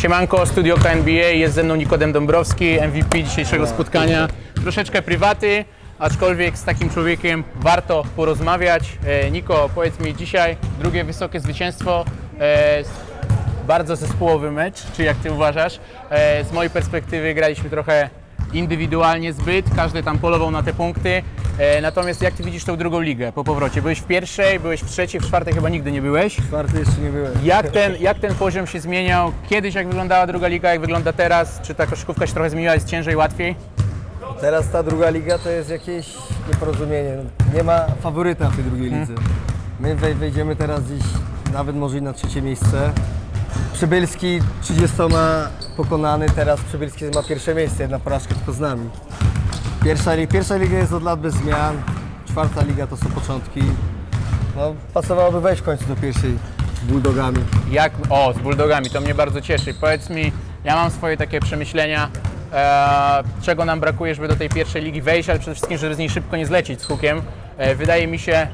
Siemanko, studio KNBA, jest ze mną Nikodem Dąbrowski, MVP dzisiejszego spotkania. Troszeczkę prywaty, aczkolwiek z takim człowiekiem warto porozmawiać. E, Niko, powiedz mi dzisiaj drugie wysokie zwycięstwo, e, bardzo zespołowy mecz, czy jak Ty uważasz? E, z mojej perspektywy graliśmy trochę indywidualnie zbyt, każdy tam polował na te punkty. E, natomiast jak Ty widzisz tą drugą ligę po powrocie? Byłeś w pierwszej, byłeś w trzeciej, w czwartej chyba nigdy nie byłeś. Czwarty jeszcze nie byłem. Jak ten, jak ten poziom się zmieniał? Kiedyś jak wyglądała druga liga, jak wygląda teraz? Czy ta koszykówka się trochę zmieniła, jest ciężej, łatwiej? Teraz ta druga liga to jest jakieś nieporozumienie. Nie ma faworyta w tej drugiej lidze. My wej- wejdziemy teraz gdzieś nawet może i na trzecie miejsce. Przybylski 30 pokonany, teraz Przybylski ma pierwsze miejsce, jedna porażka tylko z nami. Pierwsza, pierwsza liga jest od lat bez zmian, czwarta liga to są początki. No, pasowałoby wejść w końcu do pierwszej z Bulldogami. Jak, o, z Bulldogami, to mnie bardzo cieszy. Powiedz mi, ja mam swoje takie przemyślenia, e, czego nam brakuje, żeby do tej pierwszej ligi wejść, ale przede wszystkim, żeby z niej szybko nie zlecieć z hukiem. E, wydaje mi się,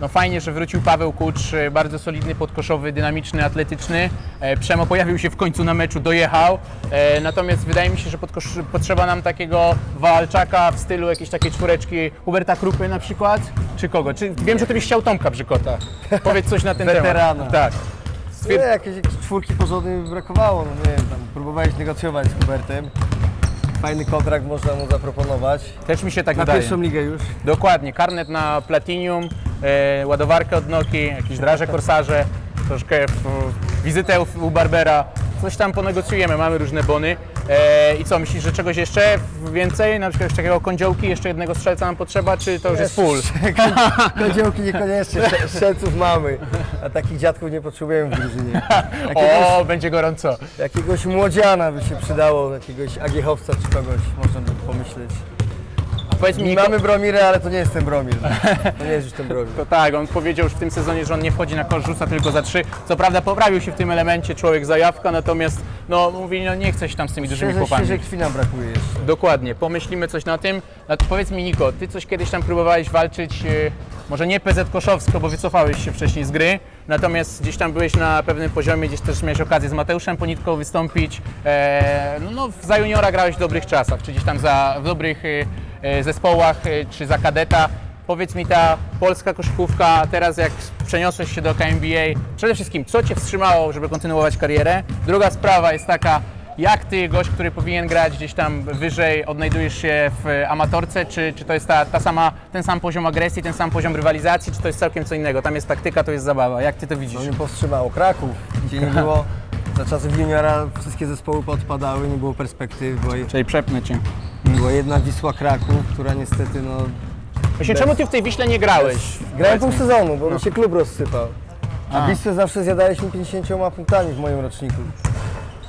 no fajnie, że wrócił Paweł Kucz, e, bardzo solidny, podkoszowy, dynamiczny, atletyczny. E, Przemo pojawił się w końcu na meczu, dojechał. E, natomiast wydaje mi się, że potrzeba nam takiego walczaka w stylu jakiejś takiej czwóreczki Huberta Krupy na przykład, czy kogo? Czy, wiem, że ty byś chciał Tomka Brzykota. Powiedz coś na ten Weterana. temat. Tak. Nie, jakieś, jakieś czwórki porządnej brakowało, no nie wiem, tam próbowałeś negocjować z Hubertem. Fajny kontrakt można mu zaproponować. Też mi się tak Na wydaje. pierwszą ligę już. Dokładnie, karnet na Platinum, e, ładowarkę od Noki, jakieś draże korsarze, troszkę w, wizytę u, u Barbera. Coś tam ponegocjujemy, mamy różne bony. E, I co, myślisz, że czegoś jeszcze więcej? Na przykład jeszcze takiego kądziołki, jeszcze jednego strzelca nam potrzeba, czy to już jest full? Kądziołki niekoniecznie, strzelców mamy. A takich dziadków nie potrzebujemy w drużynie. O, będzie gorąco. jakiegoś młodziana by się przydało, jakiegoś agiechowca czy kogoś, można by pomyśleć. Powiedz mi, Mamy Bromirę, ale to nie jest ten Bromir. To nie jest już ten Bromir. to tak, on powiedział już w tym sezonie, że on nie wchodzi na kosz, rzuca tylko za trzy. Co prawda poprawił się w tym elemencie człowiek zajawka, natomiast no mówi, no nie chce się tam z tymi dużymi Świeżej, chłopami. świeżej krwi nam brakuje jeszcze. Dokładnie, pomyślimy coś na tym. A to powiedz mi Niko, ty coś kiedyś tam próbowałeś walczyć, e, może nie PZ Koszowsko, bo wycofałeś się wcześniej z gry, natomiast gdzieś tam byłeś na pewnym poziomie, gdzieś też miałeś okazję z Mateuszem Ponitką wystąpić. E, no, no, za juniora grałeś w dobrych czasach, czy gdzieś tam za, w dobrych e, zespołach, e, czy za kadeta. Powiedz mi ta polska koszykówka, teraz jak przeniosłeś się do KNBA, przede wszystkim co Cię wstrzymało, żeby kontynuować karierę? Druga sprawa jest taka, jak ty, gość, który powinien grać gdzieś tam wyżej, odnajdujesz się w amatorce, czy, czy to jest ta, ta sama, ten sam poziom agresji, ten sam poziom rywalizacji, czy to jest całkiem co innego? Tam jest taktyka, to jest zabawa. Jak ty to widzisz? No mnie powstrzymało. Kraków, gdzie nie było, za czasów juniora wszystkie zespoły podpadały, nie było perspektyw, była, Czyli przepnę cię. Była jedna Wisła Kraków, która niestety no... Właśnie, czemu ty w tej Wiśle nie grałeś? Grałem pół sezonu, bo mi się klub rozsypał. A A. Wisłę zawsze zjadaliśmy 50 punktami w moim roczniku.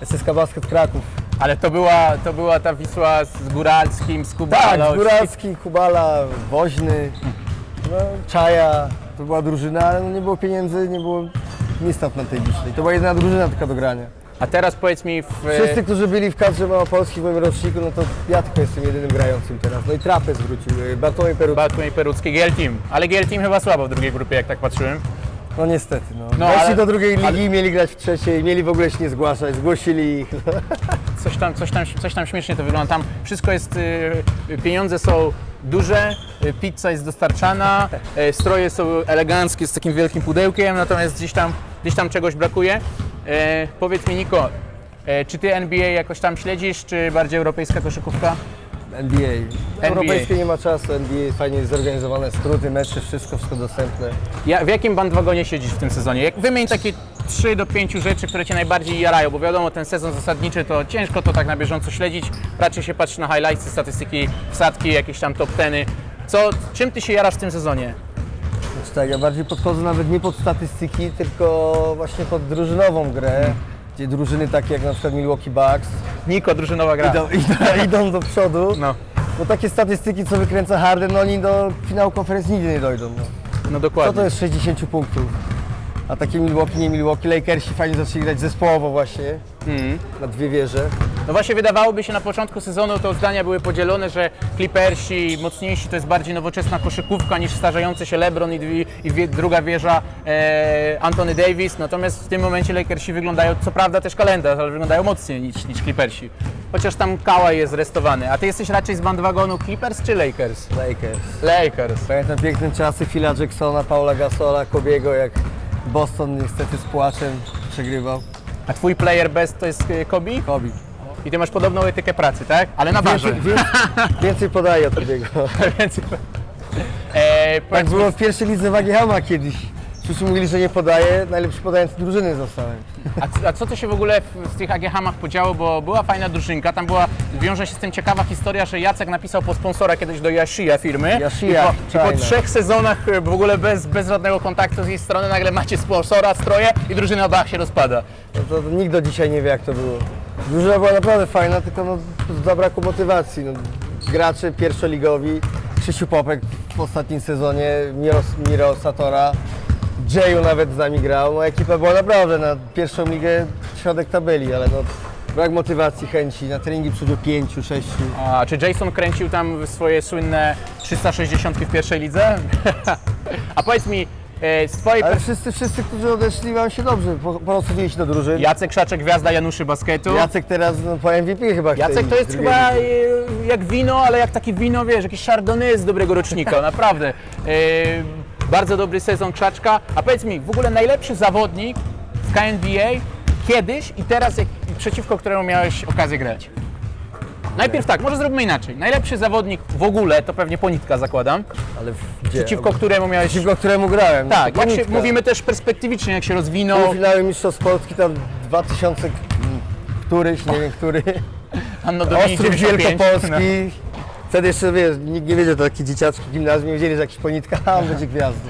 SSK Basket Kraków. Ale to była, to była ta Wisła z Góralskim, z Tak, Kubalą. Góralski, Kubala, Woźny, no, Czaja. To była drużyna, ale no nie było pieniędzy, nie było miejsca na tej Wiśle. I to była jedyna drużyna tylko do grania. A teraz powiedz mi, w, Wszyscy, którzy byli w kadrze małopolskiej w moim roczniku, no to ja tylko jestem jedynym grającym teraz. No i Trapez wrócił, y, Bartłomiej Perut. Batman Perucki, GL Team. Ale GL Team chyba słabo w drugiej grupie, jak tak patrzyłem. No niestety, no. No, Weszli ale- do drugiej ligi, ale- mieli grać w trzeciej, mieli w ogóle się nie zgłaszać, zgłosili ich. coś tam, coś tam, coś tam śmiesznie to wygląda. Tam wszystko jest, y, pieniądze są duże, y, pizza jest dostarczana, y, stroje są eleganckie z takim wielkim pudełkiem, natomiast gdzieś tam, gdzieś tam czegoś brakuje. E, powiedz mi Niko, e, czy ty NBA jakoś tam śledzisz, czy bardziej europejska koszykówka? NBA. Europejskie nie ma czasu, NBA fajnie jest zorganizowane, skróty, mecze, wszystko, wszystko dostępne. Ja, w jakim bandwagonie siedzisz w tym sezonie? Jak wymień takie 3 do 5 rzeczy, które Cię najbardziej jarają, bo wiadomo, ten sezon zasadniczy to ciężko to tak na bieżąco śledzić. Raczej się patrzy na highlights, statystyki, wsadki, jakieś tam top teny. Co, czym Ty się jarasz w tym sezonie? Znaczy tak, ja bardziej podchodzę nawet nie pod statystyki, tylko właśnie pod drużynową grę, gdzie drużyny takie jak na przykład Milwaukee Bucks Niko, drużynowa gra. idą, idą, idą do przodu, No, bo takie statystyki, co wykręca Harden, no oni do finału konferencji nigdy nie dojdą. No. no Co dokładnie. to jest 60 punktów? A takie Milwaukee, nie Milwaukee, Lakersi fajnie zaczęli grać zespołowo właśnie, Mhm. na dwie wieże. No właśnie wydawałoby się na początku sezonu to zdania były podzielone, że Clippersi mocniejsi to jest bardziej nowoczesna koszykówka niż starzejący się LeBron i, dwi- i wie, druga wieża e, Anthony Davis. Natomiast w tym momencie Lakersi wyglądają, co prawda też kalendarz, ale wyglądają mocniej niż, niż Clippersi. Chociaż tam Kawhi jest restowany. A ty jesteś raczej z bandwagonu Clippers czy Lakers? Lakers. Lakers. Pamiętam piękne czasy Phila Jacksona, Paula Gasola, Kobiego, jak Boston niestety z płaczem przegrywał. A twój player best to jest e, Kobe? I ty masz podobną etykę pracy, tak? Ale na barze. Więcej, więcej, więcej podaje od. Więc- e, Tak powiedz było w pierwszej lidze wagi Hama kiedyś. Wszyscy mówili, że nie podaje, najlepszy podający drużyny zostałem. A, c- a co to się w ogóle w, w tych AGH-mach podziało, bo była fajna drużynka, tam była, wiąże się z tym ciekawa historia, że Jacek napisał po sponsora kiedyś do Yashia firmy Yashia, i, po, i po trzech sezonach e, w ogóle bez, bez żadnego kontaktu z jej strony nagle macie sponsora, stroje i drużyna Bach się rozpada. No to, nikt do dzisiaj nie wie, jak to było. Drużyna była naprawdę fajna, tylko no, zabrakło motywacji. No, gracze pierwszoligowi, Krzysiu Popek w ostatnim sezonie, Miro, Miro Satora, Jayu nawet z nami grał. No, ekipa była naprawdę na pierwszą ligę środek tabeli, ale no, brak motywacji, chęci. Na treningi przychodziło pięciu, sześciu. A czy Jason kręcił tam swoje słynne 360 w pierwszej lidze? a powiedz mi, e, z twojej Ale wszyscy, wszyscy, którzy odeszli, mają się dobrze, po- porozumili się do drużyn. Jacek Krzaczek, gwiazda Januszy Basketu. Jacek teraz no, po MVP chyba chce Jacek iść to jest drugiej chyba e, jak wino, ale jak takie wino, wiesz, jakiś chardonnay z dobrego rocznika, naprawdę. E, bardzo dobry sezon Krzaczka. A powiedz mi, w ogóle najlepszy zawodnik w KNBA kiedyś i teraz, jak, przeciwko któremu miałeś okazję grać? Najpierw tak, może zróbmy inaczej. Najlepszy zawodnik w ogóle, to pewnie Ponitka zakładam, Ale w- gdzie? przeciwko któremu miałeś... Przeciwko któremu grałem. no Tak, jak się, mówimy też perspektywicznie, jak się rozwinął. Półfinały Mistrzostw Polski tam 2000 k- któryś, nie wiem który. Anno Domini Ostrów 95. Wielkopolski. Wtedy jeszcze wiesz, nikt nie wiedział, to taki dzieciaczki gimnazjum, nie wiedzieli, że jakiś ponitka, a on będzie gwiazdą.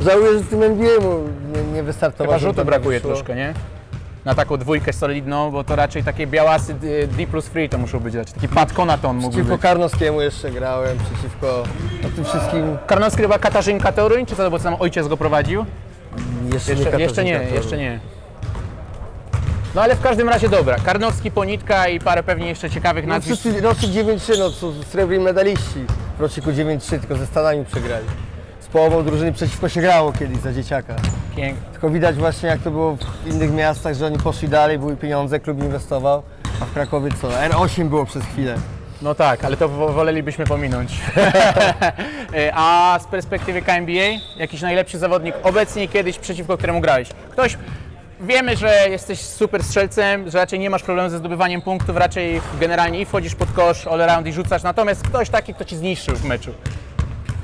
Żałuję, że w tym NBA mu nie, nie wystartował. Chyba rzutu brakuje troszkę, nie? Na taką dwójkę solidną, bo to raczej takie białasy y, D plus free to muszą być, raczej taki Pat Conaton mógłby Przeciwko być. Karnowskiemu jeszcze grałem, przeciwko no, tym wszystkim. Karnowski chyba Katarzynka Toruń, czy co, bo tam ojciec go prowadził? Jeszcze, Jeszcze, nie, jeszcze nie, jeszcze nie. No ale w każdym razie dobra, Karnowski, Ponitka i parę pewnie jeszcze ciekawych No, nazwisk. wszyscy rocznik 9-3, no są srebrni medaliści w roczniku 9-3, tylko ze Stanami przegrali. Z połową drużyny przeciwko się grało kiedyś za dzieciaka. Pięk- Tylko widać właśnie jak to było w innych miastach, że oni poszli dalej, były pieniądze, klub inwestował, a w Krakowie co? R8 było przez chwilę. No tak, ale to wo- wolelibyśmy pominąć. A z perspektywy KNBA, jakiś najlepszy zawodnik obecnie i kiedyś przeciwko któremu grałeś? Ktoś, wiemy, że jesteś super strzelcem, że raczej nie masz problemu ze zdobywaniem punktów, raczej generalnie i wchodzisz pod kosz, all around i rzucasz, natomiast ktoś taki, kto ci zniszczył w meczu.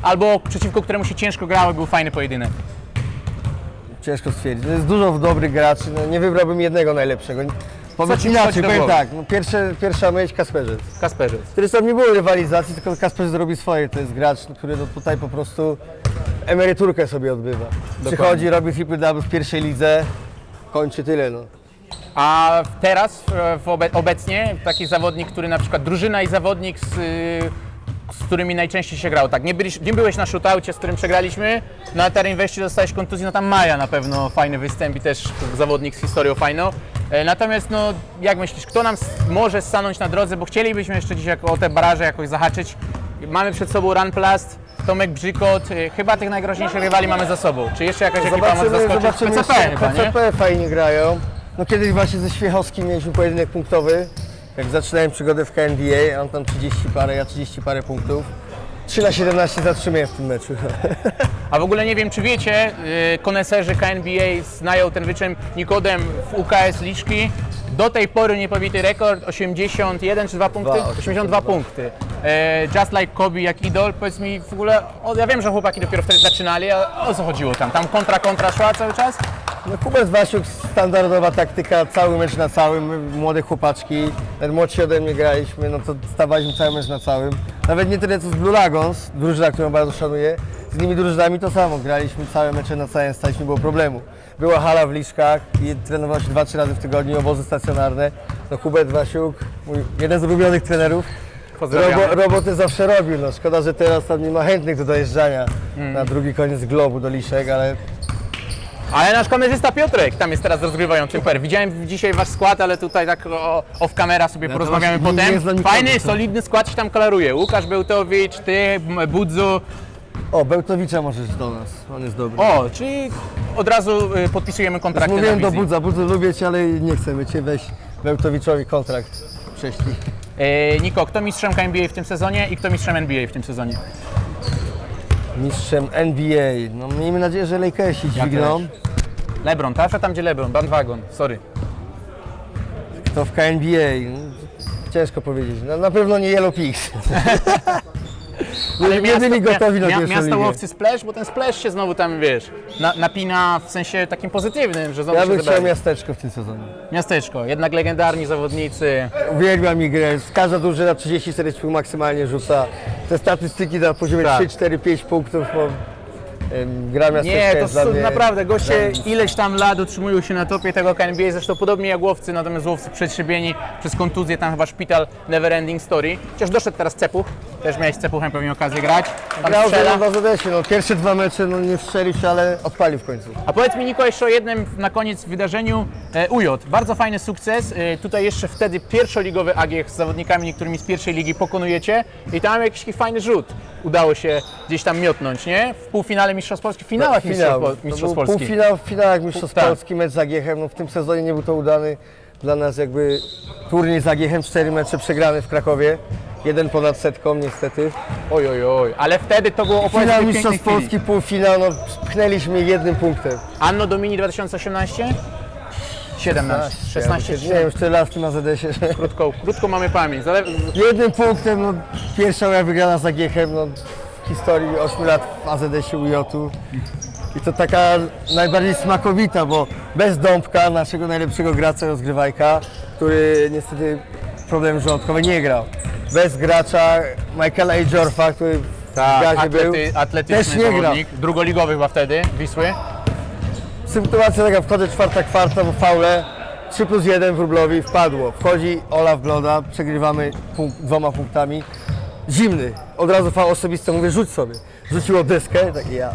Albo przeciwko któremu się ciężko grało i był fajny pojedynek. Ciężko stwierdzić. Jest dużo dobrych graczy, no nie wybrałbym jednego najlepszego. Powiem ci inaczej, do powiem głowy? tak, no pierwsze, pierwsza myśl Kasperzec. Kasperzec. Który tam nie było rywalizacji, tylko Kasperzec robi swoje. To jest gracz, który no tutaj po prostu emeryturkę sobie odbywa. Przychodzi, robi triple double w pierwszej lidze, kończy tyle no. A teraz, e, w obe, obecnie, taki zawodnik, który na przykład drużyna i zawodnik, z, y, z którymi najczęściej się grało. Tak, nie, byliś, nie byłeś na shootoucie, z którym przegraliśmy, na Tarinweście dostałeś kontuzję, no tam Maja na pewno fajny występ i też zawodnik z historią fajną. E, Natomiast, no, jak myślisz, kto nam może stanąć na drodze, bo chcielibyśmy jeszcze dzisiaj o te baraże jakoś zahaczyć. Mamy przed sobą Runplast, Tomek Brzykot, chyba tych najgroźniejszych rywali mamy za sobą. Czy jeszcze jakaś ekipa może Zobaczymy, zaskoczyć? zobaczymy PCP jeszcze, chyba, nie? PCP fajnie grają. No kiedyś właśnie ze Świechowskim mieliśmy pojedynek punktowy. Jak zaczynałem przygodę w KNBA, on tam 30 parę, ja 30 parę punktów. 3 na 17 zatrzymuję w tym meczu. A w ogóle nie wiem, czy wiecie, yy, koneserzy KNBA znają ten wyczyn Nikodem w UKS Liczki. Do tej pory niepobity rekord 81 czy 2 punkty? Dwa, 82 punkty. E, just like Kobe, jak idol, powiedz mi w ogóle, o, ja wiem, że chłopaki dopiero wtedy zaczynali, a o co chodziło tam? Tam kontra, kontra szła cały czas? No Hubert Wasiuk, standardowa taktyka, cały mecz na całym, my młode chłopaczki, nawet młodsi ode mnie graliśmy, no to stawaliśmy cały mecz na całym. Nawet nie tyle co z Blue Lagons, drużyna, którą bardzo szanuję, z innymi drużynami to samo, graliśmy całe mecze na całym, stać nie było problemu. Była hala w Liszkach i trenowało się 2-3 razy w tygodniu, obozy stacjonarne. No Hubert Wasiuk, mój jeden z ulubionych trenerów. Robo, roboty zawsze robił, no szkoda, że teraz tam nie ma chętnych do dojeżdżania Mm. na drugi koniec globu do Liszek, ale Ale nasz kamerzysta Piotrek tam jest teraz rozgrywającym per. Widziałem dzisiaj wasz skład, ale tutaj tak o, off camera sobie to porozmawiamy potem. nikogo. Fajny, solidny skład się tam koloruje. Łukasz Bełtowicz, ty, Budzu. O, Bełtowicza możesz do nas, on jest dobry. O, czyli od razu y, podpisujemy kontrakty Mówiłem do. Budza, Budzu lubię Cię, ale nie chcemy Cię weź Bełtowiczowi kontrakt prześlij. E, Niko, kto mistrzem NBA w tym sezonie i kto mistrzem NBA w tym sezonie? Mistrzem NBA, no miejmy nadzieję, że Lakersi dźwigną. LeBron, zawsze tam gdzie LeBron, bandwagon, sorry. To w KNBA, no, ciężko powiedzieć. No, na pewno nie Yellow Pigs. nie, nie byli gotowi na pierwszą Miasto ligę. łowcy Splash, bo ten Splash się znowu tam, wiesz, na, napina w sensie takim pozytywnym, że znowu Ja się bym chciał zebrali. miasteczko w tym sezonie. Miasteczko, jednak legendarni zawodnicy. Uwielbiam ich grę. Każda drużyna 34 punktów maksymalnie rzuca. Te statystyki na poziomie Tak. 3, 4, 5 punktów. Bo, gra miasteczka Nie, to jest dla są mnie... naprawdę, goście ileś tam lat utrzymują się na topie tego KNBA, zresztą podobnie jak łowcy, natomiast łowcy przetrzebieni przez kontuzję, tam chyba szpital Never Ending Story. Chociaż doszedł teraz Cepuch, też miałeś z Cepuchem pewnie okazję grać. Tam Grał strzela. w AZS-ie, no, pierwsze dwa mecze no, nie strzelił się, ale odpalił w końcu. A powiedz mi Niko jeszcze o jednym na koniec wydarzeniu e, UJ. Bardzo fajny sukces. E, tutaj jeszcze wtedy pierwszoligowy AGH z zawodnikami niektórymi z pierwszej ligi pokonujecie i tam jakiś taki fajny rzut udało się gdzieś tam miotnąć, nie? W półfinale Mistrzostw Polski, w finałach Finał. Mistrzostw, To Pol- był Mistrzostw Polski. Półfinał, w finałach Mistrzostw Tak. Polski, mecz z Agiechem. No, w tym sezonie nie był to udany dla nas jakby turniej z Agiechem. Cztery mecze przegrane w Krakowie. Jeden ponad setką niestety. Oj, oj, oj. Ale wtedy to było opowiedz Finał mi Mistrzostw chwili. Polski, półfinał, no pchnęliśmy jednym punktem. Anno Domini 2018? 17, 16, Nie już tyle lat w tym AZS-ie, że Krótko, krótko mamy pamięć. Zale... jednym punktem, no, pierwsza moja wygrana z Agiechem no, w historii 8 lat w AZS-ie UJ-u. I to taka najbardziej smakowita, bo bez Dąbka, naszego najlepszego gracza rozgrywajka, który niestety problem żołądkowy nie grał. Bez gracza Michaela Ejorfa, który w gazie był, atlety, atletyczny też nie grał. zawodnik. Drugoligowy chyba wtedy, Wisły. Sytuacja taka, wchodzę czwarta kwarta, bo faule, 3 plus 1 wróblowi wpadło. Wchodzi Olaf Bloda, przegrywamy dwoma punktami. Zimny, od razu faul osobisty, mówię rzuć sobie. Rzuciło deskę, tak ja.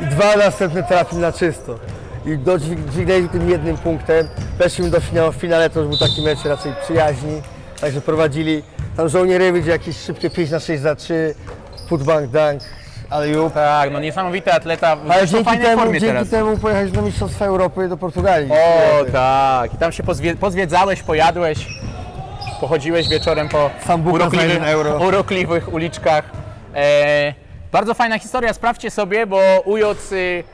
I dwa następne trafił na czysto. I do dźwig- dźwignęli tym jednym punktem. Weszliśmy do finału, w finale to już był taki mecz raczej przyjaźni. Także prowadzili, tam żołnierze jakieś szybkie 5 na 6 za 3, putbank, dunk, ale jup. Tak, no niesamowity atleta. Ale w dzięki fajnej temu, formie dzięki teraz. temu pojechać do Mistrzostwa Europy do Portugalii. O tak, i tam się pozwie, pozwiedzałeś, pojadłeś, pochodziłeś wieczorem po urokliwych, euro. urokliwych uliczkach. E, bardzo fajna historia, sprawdźcie sobie, bo UJOC y,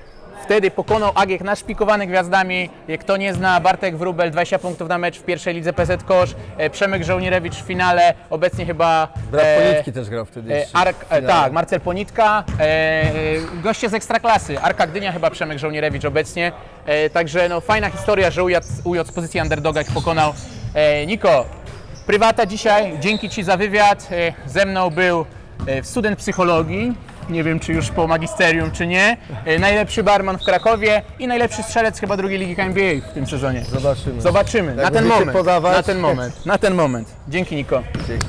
wtedy pokonał Agiech naszpikowany gwiazdami. Jak Kto nie zna, Bartek Wróbel 20 punktów na mecz w pierwszej lidze PZ Kosz, e, Przemek Żołnierewicz w finale, obecnie chyba... Brat e, Politki też grał wtedy. E, jeszcze Ark, w e, finale. tak, Marcel Ponitka, e, e, goście z Ekstraklasy, Arka Gdynia chyba Przemek Żołnierewicz obecnie, e, także no, fajna historia, że UJ, UJ z pozycji underdoga ich pokonał. E, Niko, prywata dzisiaj, dzięki Ci za wywiad, e, ze mną był e, student psychologii, nie wiem czy już po magisterium czy nie, e, najlepszy barman w Krakowie i najlepszy strzelec chyba drugiej ligi KNBA w tym sezonie. Zobaczymy. Zobaczymy, na ten moment, podawać. na ten moment, na ten moment. Dzięki Niko. Dzięki.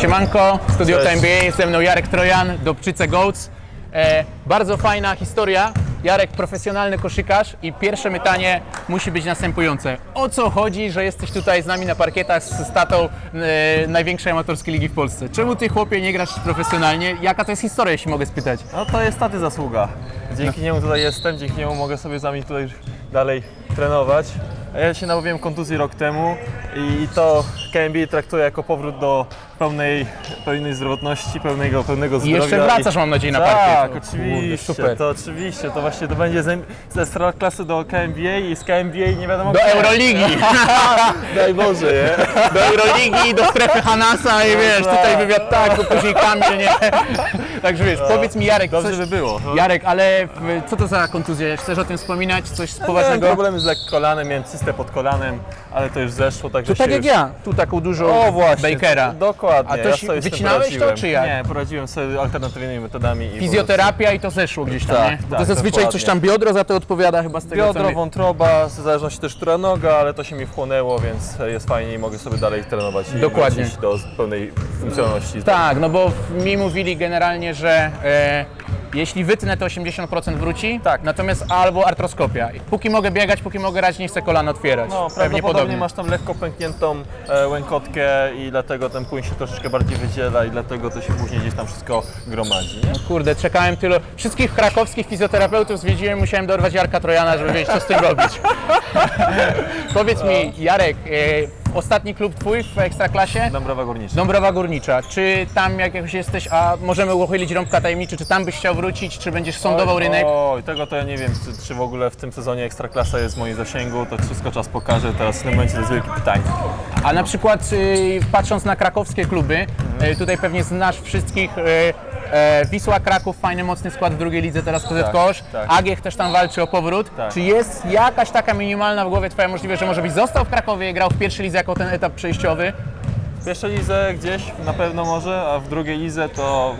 Siemanko, Studio Cześć. NBA, ze mną Jarek Trojan, Dobczyce Goats. E, bardzo fajna historia. Jarek, profesjonalny koszykarz i pierwsze pytanie musi być następujące. O co chodzi, że jesteś tutaj z nami na parkietach z statą e, największej amatorskiej ligi w Polsce? Czemu ty, chłopie, nie grasz profesjonalnie? Jaka to jest historia, jeśli mogę spytać? No to jest taty zasługa. Dzięki niemu tutaj jestem, dzięki niemu mogę sobie z wami tutaj dalej trenować. Ja się nabawiłem kontuzji rok temu i to KMB traktuję jako powrót do pełnej, pełnej zdrowotności, pełnego, pełnego I zdrowia. jeszcze wracasz, mam nadzieję, na tak, parkiet. O, kurde, oczywiście, super. to oczywiście, to właśnie to będzie ze klasy do KMBA i z KMBA nie wiadomo Do gdzie. Euroligi! Daj Boże, nie? Do Euroligi, do strefy Hanasa i wiesz, tutaj wywiad tak, później Kamil, nie? Także wiesz, powiedz mi Jarek, Dobrze coś, by było. No. Jarek, ale w- co to za kontuzja? Chcesz o tym wspominać? Coś Miałem poważnego? problemy z lekko kolanem, miałem cystę pod kolanem, ale to już zeszło, także Tu tak się jak już... ja, tu taką dużą O właśnie, Bakera. dokładnie. A to ja się- sobie z tym wycinałeś to, poradziłem. czy jak? Nie, poradziłem sobie alternatywnymi metodami. I po Fizjoterapia i to zeszło gdzieś tam, Tak, nie? Bo to tak, zazwyczaj dokładnie. coś tam biodro za to odpowiada chyba z prostu tego co Biodro, wątroba, w zależności też która noga, ale to się mi wchłonęło, więc jest fajnie i mogę sobie dalej trenować i Dokładnie. wrócić do pełnej funkcjonalności. Tak, no bo mi mówili generalnie, że e, jeśli wytnę, to 80% wróci, Tak. natomiast albo artroskopia. Póki mogę biegać, póki mogę grać, nie chcę kolana otwierać. No, Pewnie prawdopodobnie podobnie. masz tam lekko pękniętą e, łękotkę i dlatego ten płyn się troszeczkę bardziej wydziela i dlatego to się później gdzieś tam wszystko gromadzi. Nie? Kurde, czekałem tylu. Wszystkich krakowskich fizjoterapeutów zwiedziłem, musiałem dorwać Jarka Trojana, żeby wiedzieć, co z tym robić. Powiedz mi, Jarek, e, ostatni klub twój w Ekstraklasie? Dąbrowa Górnicza. Dąbrowa Górnicza. Czy tam jak jakoś jesteś, a możemy uchylić rąbka tajemniczy, czy tam byś chciał wrócić, czy będziesz sądował Oj, rynek? Oj, tego to ja nie wiem, czy, czy w ogóle w tym sezonie Ekstraklasa jest w moim zasięgu, to wszystko czas pokaże, teraz w tym momencie to jest wielkie pytanie. A na przykład y, patrząc na krakowskie kluby, y, tutaj pewnie znasz wszystkich. Y, e, Wisła Kraków, fajny, mocny skład w drugiej lidze, teraz PZ Kosz. tak. Agiech też tam walczy o powrót. Tak. Czy jest jakaś taka minimalna w głowie Twoja możliwość, że może byś został w Krakowie i grał w pierwszej lidze jako ten etap przejściowy? W pierwszej lidze gdzieś na pewno może, a w drugiej lidze to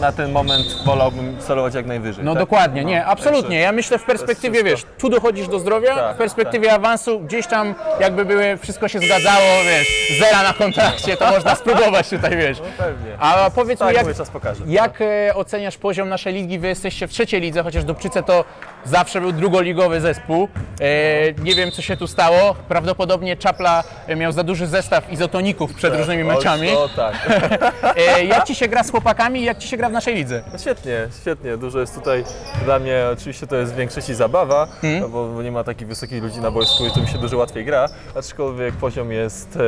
na ten moment wolałbym celować jak najwyżej. No tak? dokładnie, nie, No, absolutnie. Ja myślę w perspektywie, wiesz, tu dochodzisz do zdrowia, Tak, w perspektywie awansu gdzieś tam jakby były, wszystko się zgadzało, wiesz, zera na kontrakcie, to można spróbować tutaj, wiesz. No pewnie. A powiedz mi, Tak, jak, mówię, czas pokaże. jak e, oceniasz poziom naszej ligi? Wy jesteście w trzeciej lidze, chociaż Dubczyce to zawsze był drugoligowy zespół. E, nie wiem, co się tu stało. Prawdopodobnie Czapla e, miał za duży zestaw izotoników przed różnymi Oj, meczami. O tak. E, jak Ci się gra z chłopakami i jak Ci się gra w naszej lidze? No świetnie, świetnie. Dużo jest tutaj dla mnie, oczywiście to jest w większości zabawa, no bo, nie ma takich wysokich ludzi na boisku i to mi się dużo łatwiej gra, aczkolwiek poziom jest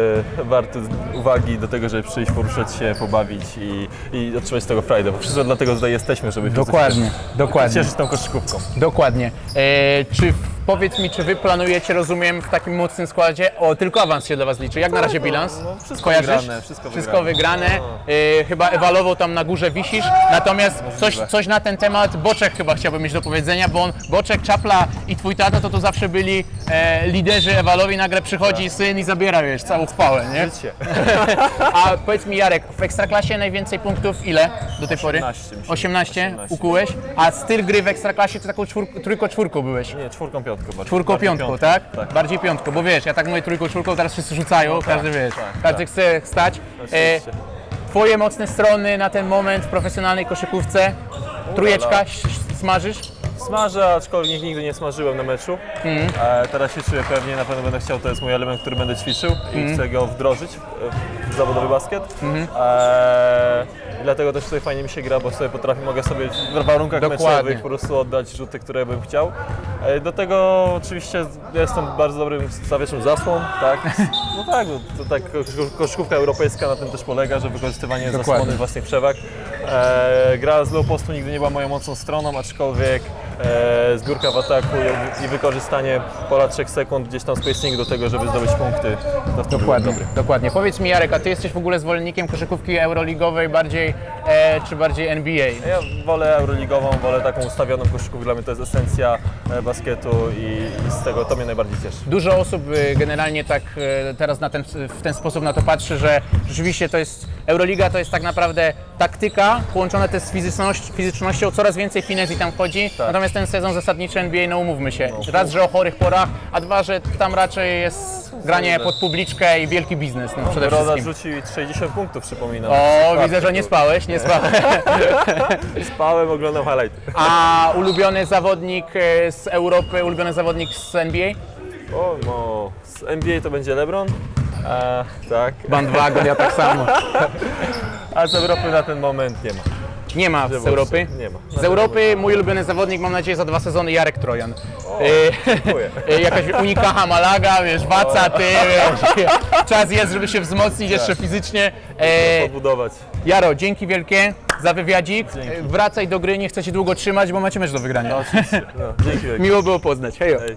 warty uwagi do tego, żeby przyjść, poruszać się, pobawić i, i otrzymać z tego frajdę, bo wszystko dlatego tutaj jesteśmy, żeby Dokładnie, dokładnie. cieszyć tą koszykówką. Dokładnie. E, czy powiedz mi, czy wy planujecie, rozumiem, w takim mocnym składzie, o tylko awans się dla was liczy. Jak na razie bilans? no, wszystko Kojarzysz? wygrane, wszystko wygrane. wygrane. E, chyba Ewalowo tam na górze wisisz. Natomiast coś, coś na ten temat Boczek chyba chciałbym mieć do powiedzenia, bo on, Boczek, Czapla i twój tato to to zawsze byli e, liderzy Ewalowi, nagle przychodzi syn i zabiera, wiesz, całą chwałę, nie? Życie. A powiedz mi Jarek, w Ekstraklasie najwięcej punktów ile do tej pory? 18 myślę. 18 18. ukułeś, a styl gry w Ekstraklasie to taką czwór, trójko-czwórką byłeś. Nie, czwórką, piątką bardziej. Czwórką, Bardziej piątką, tak? Tak. Bardziej piątką, bo wiesz, ja tak mówię trójką, czwórką, teraz wszyscy rzucają, każdy wiesz, tak, każdy tak. chce stać. E, twoje mocne strony na ten moment w profesjonalnej koszykówce, trójeczka, smażysz? Smażę, aczkolwiek nigdy nie smażyłem na meczu. Mhm. E, teraz się czuję pewnie, na pewno będę chciał, to jest mój element, który będę ćwiczył i Mhm. chcę go wdrożyć w, w zawodowy basket. E, i dlatego też tutaj fajnie mi się gra, bo sobie potrafię, mogę sobie w warunkach Dokładnie. meczowych po prostu oddać rzuty, które bym chciał. E, do tego oczywiście jestem bardzo dobrym stawiaczem zasłon, tak? No tak, no, to tak ko- koszykówka europejska na tym też polega, że wykorzystywanie Dokładnie. zasłony własnych przewag. E, gra z low postu nigdy nie była moją mocną stroną, aczkolwiek e, zbiórka w ataku i, i wykorzystanie pola 3 sekund, gdzieś tam spacing do tego, żeby zdobyć punkty, to wtedy byłem dobry. dokładnie. Powiedz mi Jarek, a ty jesteś w ogóle zwolennikiem koszykówki euroligowej bardziej, e, czy bardziej NBA? Ja wolę euroligową, wolę taką ustawioną koszykówkę, dla mnie to jest esencja e, basketu i, i z tego to mnie najbardziej cieszy. Dużo osób y, generalnie tak y, teraz na ten, w ten sposób na to patrzy, że rzeczywiście to jest Euroliga to jest tak naprawdę taktyka połączona też z fizyczność, fizycznością, coraz więcej finezji tam wchodzi. Tak. Natomiast ten sezon zasadniczy NBA, no umówmy się, raz, że o chorych porach, a dwa, że tam raczej jest granie pod publiczkę i wielki biznes no, przede Roda wszystkim. rzucił 60 punktów, przypominam. O, widzę, że nie spałeś, nie spałeś. Spałem, oglądam highlight. A ulubiony zawodnik e, z Europy, ulubiony zawodnik z NBA? O, no, z NBA to będzie LeBron. E, tak. Bandwagon, ja tak samo. A z Europy na ten moment nie ma. Nie ma z Europy. nie ma. Z Europy mój ulubiony zawodnik, mam nadzieję, za dwa sezony Jarek Trojan. dziękuję. E, jakaś Unikaha Malaga, wiesz, Waca, ty, wiesz. Czas jest, żeby się wzmocnić jeszcze fizycznie. E, Podbudować. Jaro, dzięki wielkie za wywiadzik. Dzięki. Wracaj do gry, nie chcę Cię długo trzymać, bo macie mecz do wygrania. Oczywiście. No, dzięki wielkie. Miło było poznać. Hejo. Hej.